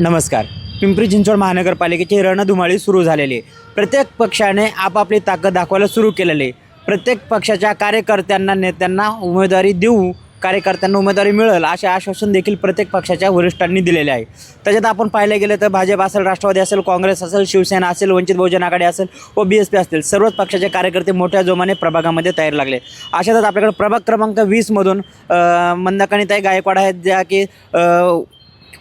नमस्कार. पिंपरी चिंचवड महानगरपालिकेची रणधुमाळी सुरू झालेली आहे. प्रत्येक पक्षाने आपापली ताकद दाखवायला सुरू केलेली आहे. प्रत्येक पक्षाच्या कार्यकर्त्यांना नेत्यांना उमेदवारी देऊ कार्यकर्त्यांना उमेदवारी मिळेल असे आश्वासन देखील प्रत्येक पक्षाच्या वरिष्ठांनी दिलेले आहे. त्याच्यात आपण पाहिलं गेलं तर भाजप असेल राष्ट्रवादी असेल काँग्रेस असेल शिवसेना असेल वंचित बहुजन आघाडी असेल व बी एस पी असतील. सर्वच पक्षाचे कार्यकर्ते मोठ्या जोमाने प्रभागामध्ये तयार लागले अशातच आपल्याकडे प्रभाग क्रमांक वीसमधून मंदाकणीताई गायकवाड आहेत ज्या की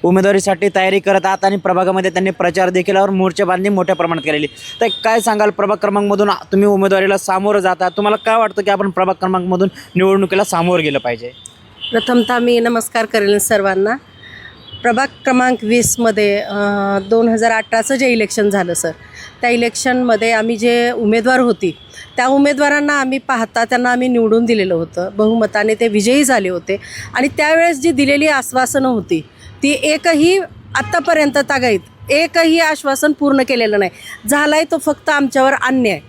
उमेदवारीसाठी तयारी करत आहात आणि प्रभागामध्ये त्यांनी प्रचार देखील और मोर्चेबांधणी मोठ्या प्रमाणात केलेली. तर काय सांगाल प्रभाग क्रमांकमधून तुम्ही उमेदवारीला सामोरं जाता तुम्हाला काय वाटतं की आपण प्रभाग क्रमांकमधून निवडणुकीला सामोरं गेलं पाहिजे? प्रथमतः मी नमस्कार करेल सर्वांना. प्रभाग क्रमांक वीसमध्ये दोन हजार अठराचं जे इलेक्शन झालं सर त्या इलेक्शनमध्ये आम्ही जे उमेदवार होती त्या उमेदवारांना आम्ही पाहता त्यांना आम्ही निवडून दिलेलं होतं. बहुमताने ते विजयी झाले होते. आणि त्यावेळेस जी दिलेली आश्वासनं होती ती एकही आत्तापर्यंत तागाईत एकही आश्वासन पूर्ण केलेलं नाही. झालाय आहे तो फक्त आमच्यावर अन्याय.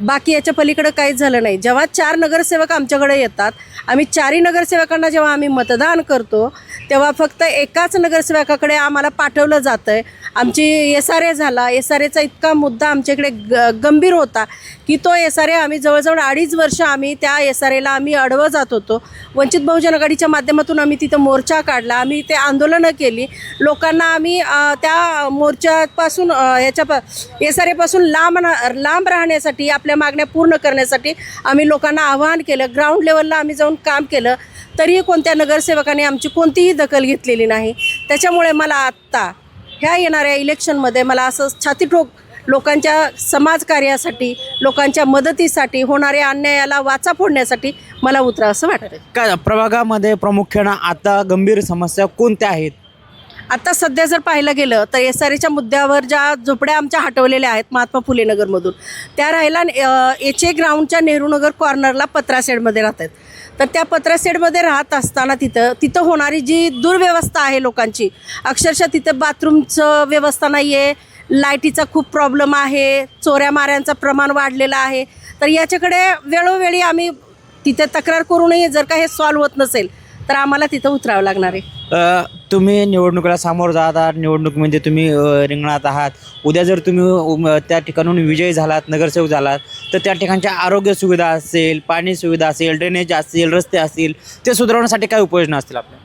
बाकी याच्या पलीकडं काहीच झालं नाही. जेव्हा चार नगरसेवक आमच्याकडे येतात आम्ही चारही नगरसेवकांना जेव्हा आम्ही मतदान करतो तेव्हा फक्त एकाच नगरसेवकाकडे आम्हाला पाठवलं जातं आहे आमची एस आर ए झाला. एस आर एचा इतका मुद्दा आमच्याकडे ग गंभीर होता की तो एस आर ए आम्ही जवळजवळ अडीच वर्ष आम्ही त्या एस आर एला आम्ही अडवं जात होतो. वंचित बहुजन आघाडीच्या माध्यमातून आम्ही तिथं मोर्चा काढला. आम्ही ते आंदोलनं केली. लोकांना आम्ही त्या मोर्चापासून याच्या प एस आर एपासून लांब लांब राहण्यासाठी आपल्या मागण्या पूर्ण करण्यासाठी आम्ही लोकांना आवाहन केलं ग्राउंड लेवलला आम्ही जाऊन काम केलं तरीही कोणत्या नगरसेवकाने आमची कोणतीही दखल घेतलेली नाही. त्याच्यामुळे मला आत्ता ह्या येणाऱ्या इलेक्शनमध्ये मला असं छातीठोक लोकांच्या समाजकार्यासाठी लोकांच्या मदतीसाठी होणाऱ्या अन्यायाला वाचा फोडण्यासाठी मला उतरा असं वाटतं का प्रभागामध्ये प्रामुख्यानं आता गंभीर समस्या कोणत्या आहेत? आता सध्या जर पाहायला गेलं तर एस आर एच्या मुद्द्यावर ज्या झोपड्या आमच्या हटवलेल्या आहेत महात्मा फुले नगरमधून त्या राहिला एच ए ग्राउंडच्या नेहरूनगर कॉर्नरला पत्रासेडमध्ये आहेत. तर त्या पत्रासेडमध्ये राहत असताना तिथं तिथं होणारी जी दुर्व्यवस्था आहे लोकांची अक्षरशः तिथं बाथरूमचं व्यवस्था नाही आहे लाईटीचा खूप प्रॉब्लेम आहे चोऱ्या माऱ्यांचं प्रमाण वाढलेलं आहे. तर याच्याकडे वेळोवेळी आम्ही तिथे तक्रार करूनही जर का हे सॉल्व्ह होत नसेल तर आम्हाला तिथं उतरावं लागणार आहे. तुम्ही निवडणुकीला सामोरं जात आहात निवडणुकीमध्ये तुम्ही रिंगणात आहात. उद्या जर तुम्ही उम, त्या ठिकाणून विजयी झालात नगरसेवक झालात तर त्या ठिकाणच्या आरोग्य सुविधा असेल पाणी सुविधा असेल ड्रेनेज असेल रस्ते असतील ते सुधारवण्यासाठी काय उपाययोजना असतील आपल्या?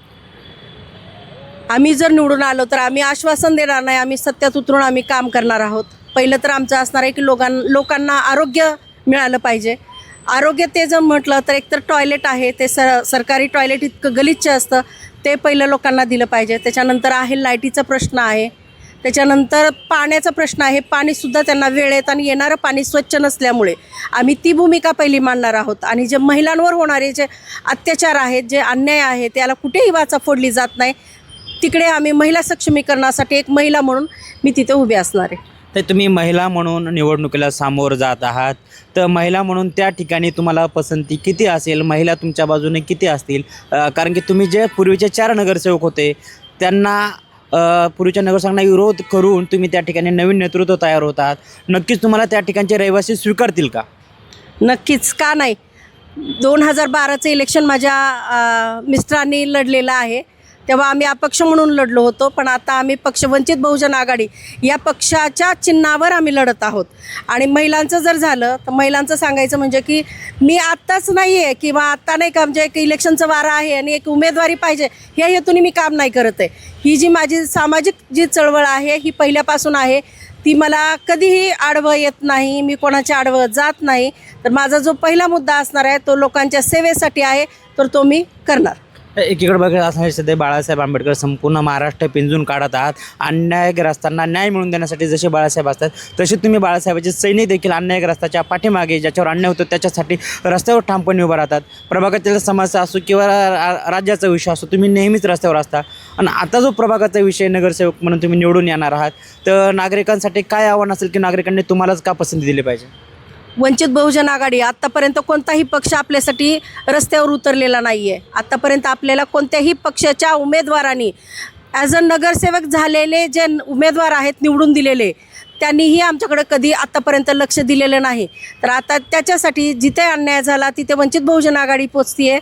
आम्ही जर निवडून आलो तर आम्ही आश्वासन देणार नाही आम्ही सत्यात उतरून आम्ही काम करणार आहोत. पहिलं तर आमचं असणार आहे की लोकां लोकांना आरोग्य मिळालं पाहिजे. आरोग्य ते जर म्हटलं तर एकतर टॉयलेट आहे ते सर सरकारी टॉयलेट इतकं गलिच्छ असतं ते पहिलं लोकांना दिलं पाहिजे. त्याच्यानंतर आहे लाईटीचा प्रश्न आहे. त्याच्यानंतर पाण्याचा प्रश्न आहे. पाणीसुद्धा त्यांना वेळेत आणि येणारं पाणी स्वच्छ नसल्यामुळे. आम्ही ती भूमिका पहिली मांडणार आहोत. आणि जे महिलांवर होणारे जे अत्याचार आहेत जे अन्याय आहे त्याला कुठेही वाचा फोडली जात नाही. तिकडे आम्ही महिला सक्षमीकरणासाठी एक महिला म्हणून मी तिथे उभी असणार आहे. तर तुम्ही महिला म्हणून निवडणुकीला सामोरं जात आहात. तर महिला म्हणून त्या ठिकाणी तुम्हाला पसंती किती असेल? महिला तुमच्या बाजूने किती असतील? कारण की तुम्ही जे पूर्वीचे चार नगरसेवक होते त्यांना पूर्वीच्या नगरसेवकांना विरोध करून तुम्ही त्या ठिकाणी नवीन नेतृत्व तयार होतात नक्कीच तुम्हाला त्या ठिकाणचे रहिवासी स्वीकारतील का? नक्कीच का नाही? दोन हजार बाराचं इलेक्शन माझ्या मिस्टरांनी लढलेलं आहे. तेव्हा आम्ही अपक्ष म्हणून लढलो होतो पण आता आम्ही पक्ष वंचित बहुजन आघाडी या पक्षाच्या चिन्हावर आम्ही लढत आहोत. आणि महिलांचं जर झालं तर महिलांचं सांगायचं म्हणजे की मी आत्ताच नाही आहे किंवा आत्ता नाही का म्हणजे एक इलेक्शनचं वारं आहे आणि एक उमेदवारी पाहिजे ह्या हेतूने मी काम नाही करत आहे. ही जी माझी सामाजिक जी चळवळ आहे ही पहिल्यापासून आहे ती मला कधीही आडवं येत नाही मी कोणाच्या आडवं जात नाही. तर माझा जो पहिला मुद्दा असणार आहे तो लोकांच्या सेवेसाठी आहे तर तो मी करणार. एकीकडे बघत असणारे सध्या बाळासाहेब आंबेडकर संपूर्ण महाराष्ट्र पिंजून काढत आहात. अन्यायग्रस्तांना न्याय मिळवून देण्यासाठी जसे बाळासाहेब असतात तसे तुम्ही बाळासाहेबाचे सैनिक देखील अन्यायग्रस्ताच्या पाठीमागे ज्याच्यावर अन्याय होतो त्याच्यासाठी रस्त्यावर ठामपणे उभं राहतात. प्रभागातील समस्या असो किंवा रा- राज्याचा विषय असो तुम्ही नेहमीच रस्त्यावर असता. आणि आता जो प्रभागाचा विषय नगरसेवक म्हणून तुम्ही निवडून येणार आहात. तर नागरिकांसाठी काय आव्हान असेल की नागरिकांनी तुम्हालाच का पसंती दिली पाहिजे? वंचित बहुजन आघाडी आत्तापर्यंत कोणताही पक्ष आपल्यासाठी रस्त्यावर उतरलेला नाही आहे आत्तापर्यंत आपल्याला कोणत्याही पक्षाच्या उमेदवारांनी ॲज अ नगरसेवक झालेले जे उमेदवार आहेत निवडून दिलेले त्यांनीही आमच्याकडे कधी आत्तापर्यंत लक्ष दिलेलं नाही. तर आता त्याच्यासाठी जिथे अन्याय झाला तिथे वंचित बहुजन आघाडी पोचती आहे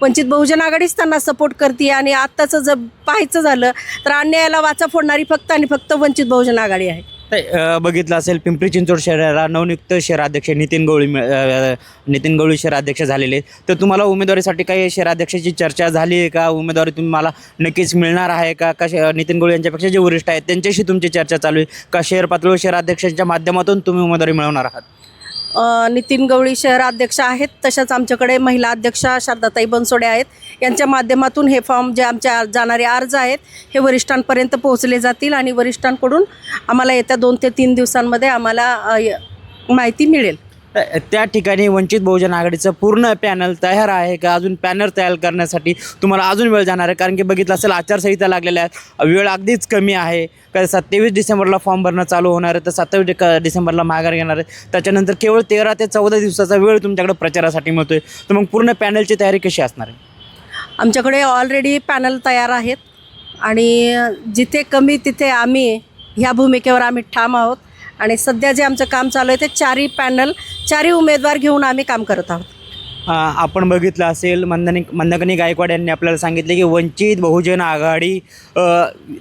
वंचित बहुजन आघाडीच त्यांना सपोर्ट करते आणि आत्ताचं जर पाहायचं झालं तर अन्यायाला वाचा फोडणारी फक्त आणि फक्त वंचित बहुजन आघाडी आहे. ते, बघितलं असेल पिंपरी चिंचवड शहराला नवनियुक्त शहराध्यक्ष नितीन गवळी मिळ- नितीन गवळी शहराध्यक्ष झालेले आहेत. तर तुम्हाला उमेदवारीसाठी काही शहराध्यक्षाची चर्चा झाली आहे का? उमेदवारी तुम्हाला नक्कीच मिळणार आहे का? का नितीन गवळी यांच्यापेक्षा जे वरिष्ठ आहेत त्यांच्याशी तुमची चर्चा चालू आहे. का शहर पातळीवर शहराध्यक्षांच्या माध्यमातून तुम्ही उमेदवारी मिळवणार आहात? नितीन गवळी शहराध्यक्ष आहेत तशाच आमच्याकडे महिला अध्यक्षा शारदाताई बनसोडे आहेत. यांच्या माध्यमातून हे फॉर्म जे आमच्या जाणारे अर्ज आहेत हे वरिष्ठांपर्यंत पोहोचले जातील आणि वरिष्ठांकडून आम्हाला येत्या दोन ते तीन दिवसांमध्ये आम्हाला य- माहिती मिळेल. त्या ठिकाणी वंचित बहुजन आघाडीचं पूर्ण पॅनल तयार आहे का? अजून पॅनल तयार करण्यासाठी तुम्हाला अजून वेळ जाणार आहे? कारण की बघितलं असेल आचारसंहिता लागलेल्या आहेत. वेळ अगदीच कमी आहे. का सत्तावीस डिसेंबरला फॉर्म भरणं चालू होणार आहे तर सत्तावीस डिसेंबरला माघार घेणार आहे. त्याच्यानंतर केवळ तेरा ते चौदा दिवसाचा वेळ तुमच्याकडे प्रचारासाठी मिळतो आहे तर मग पूर्ण पॅनलची तयारी कशी असणार आहे? आमच्याकडे ऑलरेडी पॅनल तयार आहेत. आणि जिथे कमी तिथे आम्ही ह्या भूमिकेवर आम्ही ठाम आहोत. आणि सध्या जे आमचं काम चालू आहे ते चारही पॅनल चारही उमेदवार घेऊन आम्ही काम करत आहोत. आपण बघितलं असेल मंदनी मंदकनी गायकवाड यांनी आपल्याला सांगितले की वंचित बहुजन आघाडी अ,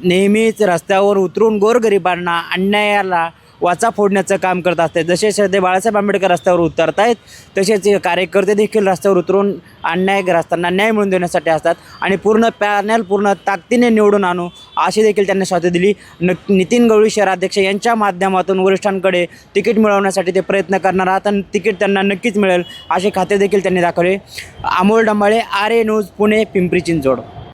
नेहमीच रस्त्यावर उतरून गोरगरिबांना अन्यायाला वाचा फोडण्याचं काम करत असते. जसे श्रद्धे बाळासाहेब आंबेडकर रस्त्यावर उतरत आहेत तसेच हे कार्यकर्ते देखील रस्त्यावर उतरून अन्यायग्रस्तांना न्याय मिळवून देण्यासाठी असतात आणि पूर्ण पॅनल पूर्ण ताकदीने निवडून आणू अशी देखील त्यांनी स्वाती दिली. न नितीन गवळी शहराध्यक्ष यांच्या माध्यमातून वरिष्ठांकडे तिकीट मिळवण्यासाठी ते प्रयत्न करणार आहात आणि तिकीट त्यांना नक्कीच मिळेल असे खाते देखील त्यांनी दाखवले. Amol Dambale R A news Pune Pimpri Chinchwad.